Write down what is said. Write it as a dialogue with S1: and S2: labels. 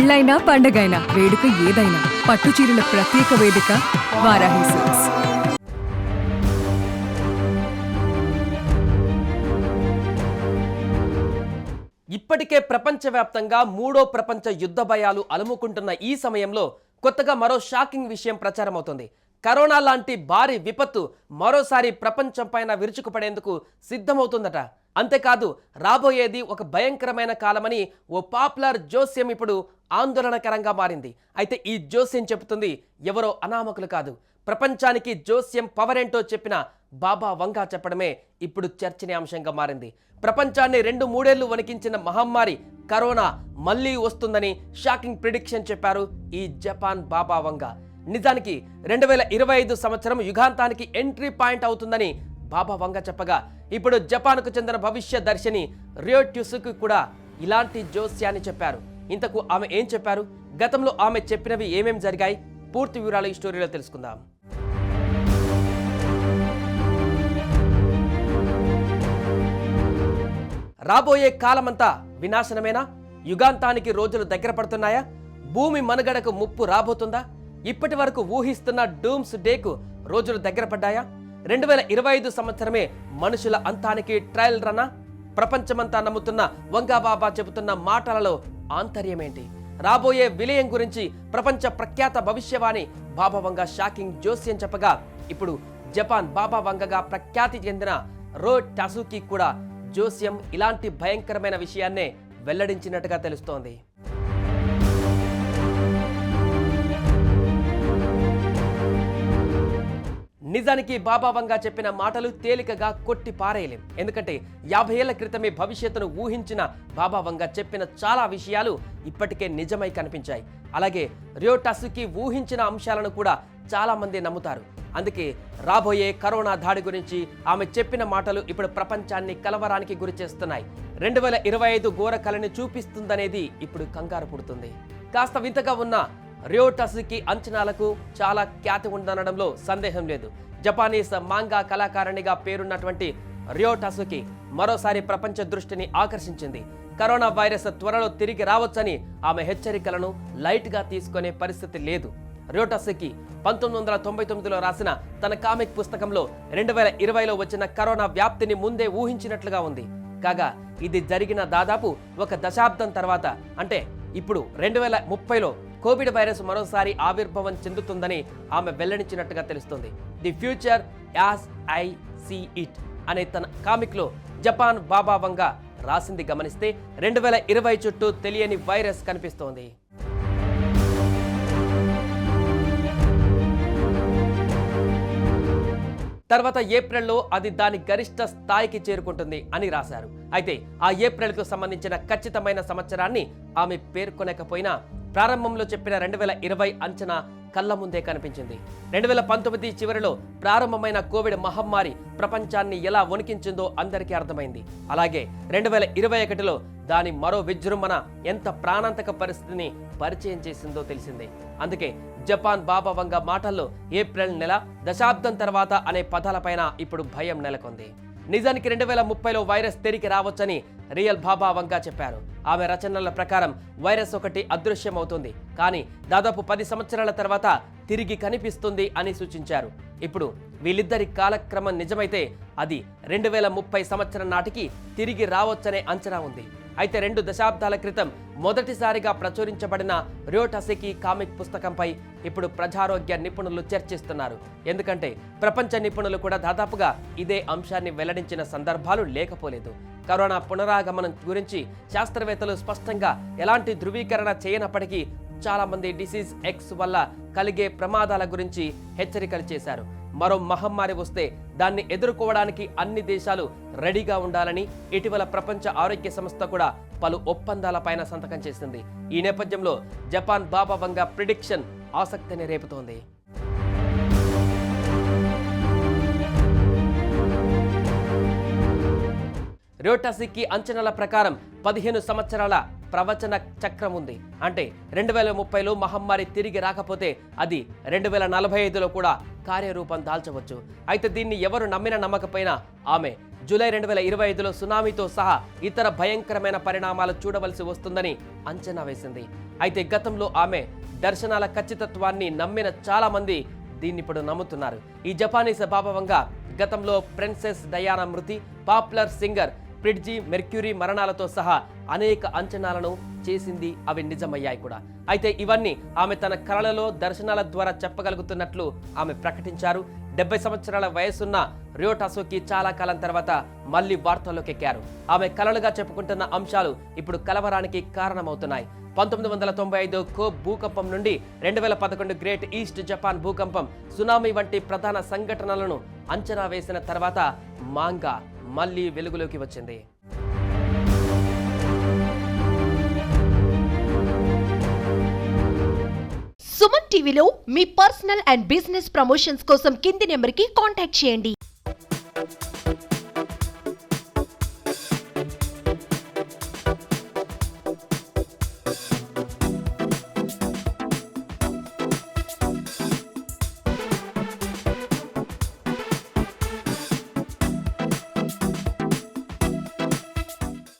S1: పెళ్ళైనా పండగైనా వేడుక ఏదైనా పట్టు చీరల ప్రత్యేక వేదిక వారాహి సిల్క్స్.
S2: ఇప్పటికే ప్రపంచవ్యాప్తంగా మూడో ప్రపంచ యుద్ధ భయాలు అలుముకుంటున్న ఈ సమయంలో కొత్తగా మరో షాకింగ్ విషయం ప్రచారమవుతుంది. కరోనా లాంటి భారీ విపత్తు మరోసారి ప్రపంచం పైన విరుచుకుపడేందుకు సిద్ధమవుతుందట. అంతేకాదు రాబోయేది ఒక భయంకరమైన కాలమని ఓ పాపులర్ జోస్యం ఇప్పుడు ఆందోళనకరంగా మారింది. అయితే ఈ జోస్యం చెబుతుంది ఎవరో అనామకులు కాదు. ప్రపంచానికి జోస్యం పవర్ ఏంటో చెప్పిన బాబా వంగా చెప్పడమే ఇప్పుడు చర్చనీయాంశంగా మారింది. ప్రపంచాన్ని రెండు మూడేళ్ళు వణికించిన మహమ్మారి కరోనా మళ్ళీ వస్తుందని షాకింగ్ ప్రిడిక్షన్ చెప్పారు ఈ జపాన్ బాబా వంగా. నిజానికి రెండు వేల ఇరవై ఐదు సంవత్సరం యుగాంతానికి ఎంట్రీ పాయింట్ అవుతుందని బాబా వంగ చెప్పగా ఇప్పుడు జపాన్కు చెందిన భవిష్య దర్శిని రియో ట్యూసుకు కూడా ఇలాంటి జోస్యాన్ని చెప్పారు. ఇంతకు ఆమె ఏం చెప్పారు? గతంలో ఆమె చెప్పినవి ఏమేం జరిగాయి? పూర్తి వివరాలు ఈ స్టోరీలో తెలుసుకుందాం. రాబోయే కాలమంతా వినాశనమేనా? యుగాంతానికి రోజులు దగ్గర పడుతున్నాయా? భూమి మనుగడకు ముప్పు రాబోతుందా? ఇప్పటి వరకు ఊహిస్తున్న డూమ్స్ డేకు రోజులు దగ్గర పడ్డాయా? రెండు వేల ఇరవై ఐదు సంవత్సరమే మనుషుల అంతానికి ట్రయల్ రనా? ప్రపంచమంతా నమ్ముతున్న వంగాబాబా చెబుతున్న మాటలలో ఆంతర్యమేంటి? రాబోయే విలయం గురించి ప్రపంచ ప్రఖ్యాత భవిష్యవాణి బాబా వంగ షాకింగ్ జోస్యం చెప్పగా ఇప్పుడు జపాన్ బాబా వంగగా ప్రఖ్యాతి చెందిన రో టాసుకి కూడా జోస్యం ఇలాంటి భయంకరమైన విషయాన్నే వెల్లడించినట్టుగా తెలుస్తోంది. నిజానికి బాబావంగా చెప్పిన మాటలు తేలికగా కొట్టి పారేయలేం. ఎందుకంటే యాభై ఏళ్ళ క్రితమే భవిష్యత్తును ఊహించిన బాబావంగా చెప్పిన చాలా విషయాలు ఇప్పటికే నిజమై కనిపించాయి. అలాగే రియోటస్కి ఊహించిన అంశాలను కూడా చాలామంది నమ్ముతారు. అందుకే రాబోయే కరోనా దాడి గురించి ఆమె చెప్పిన మాటలు ఇప్పుడు ప్రపంచాన్ని కలవరానికి గురి చేస్తున్నాయి. రెండు వేల ఇరవై ఐదు ఘోర కళని చూపిస్తుందనేది ఇప్పుడు కంగారు పుడుతుంది. కాస్త వింతగా ఉన్న రియోటస్కి అంచనాలకు చాలా ఖ్యాతి ఉందనడంలో సందేహం లేదు. జపానీస్ మాంగా కళాకారిణిగా పేరున్నటువంటి రియోటస్కి మరోసారి ప్రపంచ దృష్టిని ఆకర్షించింది. కరోనా వైరస్ త్వరలో తిరిగి రావచ్చని ఆమె హెచ్చరికలను లైట్గా తీసుకునే పరిస్థితి లేదు. రియోటస్కి పంతొమ్మిది వందల తొంభై తొమ్మిదిలో రాసిన తన కామిక్ పుస్తకంలో రెండు వేల ఇరవైలో వచ్చిన కరోనా వ్యాప్తిని ముందే ఊహించినట్లుగా ఉంది. కాగా ఇది జరిగిన దాదాపు ఒక దశాబ్దం తర్వాత అంటే ఇప్పుడు రెండు వేల ముప్పైలో కోవిడ్ వైరస్ మరోసారి ఆవిర్భావం చెందుతుందని ఆమె వెల్లడించినట్టుగా తెలుస్తుంది. The future as I see it అనే తన కామిక్లో జపాన్ బాబావంగా రాసింది గమనిస్తే రెండు వేల ఇరవై చుట్టూ తెలియని వైరస్ కనిపిస్తోంది. తర్వాత ఏప్రిల్లో అది దాని గరిష్ట స్థాయికి చేరుకుంటుంది అని రాశారు. అయితే ఆ ఏప్రిల్కు సంబంధించిన ఖచ్చితమైన సంవత్సరాన్ని ఆమె పేర్కొనకపోయినా ప్రారంభంలో చెప్పిన రెండు వేల ఇరవై అంచనా కళ్ళ ముందే కనిపించింది. రెండు వేల పంతొమ్మిది చివరిలో ప్రారంభమైన కోవిడ్ మహమ్మారి ప్రపంచాన్ని ఎలా వణికించిందో అందరికీ అర్థమైంది. అలాగే రెండు వేల ఇరవై ఒకటిలో దాని మరో విజృంభణ ఎంత ప్రాణాంతక పరిస్థితిని పరిచయం చేసిందో తెలిసింది. అందుకే జపాన్ బాబా వంగ మాటల్లో ఏప్రిల్ నెల దశాబ్దం తర్వాత అనే పదాలపైన ఇప్పుడు భయం నెలకొంది. నిజానికి రెండు వేల ముప్పైలో వైరస్ తిరిగి రావచ్చని రియల్ బాబా వంగా చెప్పారు. ఆమె రచనల ప్రకారం వైరస్ ఒకటి అదృశ్యమవుతుంది. కానీ దాదాపు పది సంవత్సరాల తర్వాత తిరిగి కనిపిస్తుంది అని సూచించారు. ఇప్పుడు వీళ్ళిద్దరి కాలక్రమం నిజమైతే అది రెండు వేల ముప్పై సంవత్సరం నాటికి తిరిగి రావచ్చనే అంచనా ఉంది. అయితే రెండు దశాబ్దాల క్రితం మొదటిసారిగా ప్రచురించబడిన రియోటసికి కామిక్ పుస్తకంపై ఇప్పుడు ప్రజారోగ్య నిపుణులు చర్చిస్తున్నారు. ఎందుకంటే ప్రపంచ నిపుణులు కూడా దాదాపుగా ఇదే అంశాన్ని వెల్లడించిన సందర్భాలు లేకపోలేదు. కరోనా పునరాగమనం గురించి శాస్త్రవేత్తలు స్పష్టంగా ఎలాంటి ధృవీకరణ చేయనప్పటికీ చాలామంది డిసీజ్ ఎక్స్ వల్ల కలిగే ప్రమాదాల గురించి హెచ్చరికలు చేశారు. మరో మహమ్మారి వస్తే దాన్ని ఎదుర్కోవడానికి అన్ని దేశాలు రెడీగా ఉండాలని ఇటీవల ప్రపంచ ఆరోగ్య సంస్థ కూడా పలు ఒప్పందాలపైన సంతకం చేసింది. ఈ నేపథ్యంలో జపాన్ బాబా వంగ ప్రిడిక్షన్ ఆసక్తిని రేపుతోంది. రోటాసిక్కి అంచనాల ప్రకారం పదిహేను సంవత్సరాల ప్రవచన చక్రం ఉంది. అంటే రెండు వేల ముప్పైలో మహమ్మారి తిరిగి రాకపోతే అది రెండు వేల నలభై ఐదులో కూడా కార్యరూపం దాల్చవచ్చు. అయితే దీన్ని ఎవరు నమ్మినా నమ్మకపోయినా ఆమె జూలై రెండు వేల ఇరవై ఐదులో సునామీతో సహా ఇతర భయంకరమైన పరిణామాలు చూడవలసి వస్తుందని అంచనా వేసింది. అయితే గతంలో ఆమె దర్శనాల ఖచ్చితత్వాన్ని నమ్మిన చాలామంది దీన్ని ఇప్పుడు నమ్ముతున్నారు. ఈ జపానీస్ ప్రభావంగా గతంలో ప్రిన్సెస్ డయానా మృతి పాపులర్ సింగర్ ప్రిడ్జీ మెర్క్యూరీ మరణాలతో సహా అనేక అంచనాలను చేసింది అవి నిజమయ్యాయి కూడా. అయితే ఇవన్నీ ఆమె తన కళలలో దర్శనాల ద్వారా చెప్పగలుగుతున్నట్లు ఆమె ప్రకటించారు. డెబ్బై సంవత్సరాల వయసున్న రియో చాలా కాలం తర్వాత మళ్ళీ వార్తల్లోకి ఎక్కారు ఆమె కలలుగా చెప్పుకుంటున్న అంశాలు ఇప్పుడు కలవరానికి కారణమవుతున్నాయి. పంతొమ్మిది వందల తొంభై ఐదు కో భూకంపం నుండి రెండు వేల పదకొండు గ్రేట్ ఈస్ట్ జపాన్ భూకంపం సునామీ వంటి ప్రధాన సంఘటనలను అంచనా వేసిన తర్వాత మాంగా మళ్ళీ వెలుగులోకి వచ్చింది.
S3: సుమన్ టీవీలో మీ పర్సనల్ అండ్ బిజినెస్ ప్రమోషన్స్ కోసం కింది నెంబర్కి కాంటాక్ట్ చేయండి.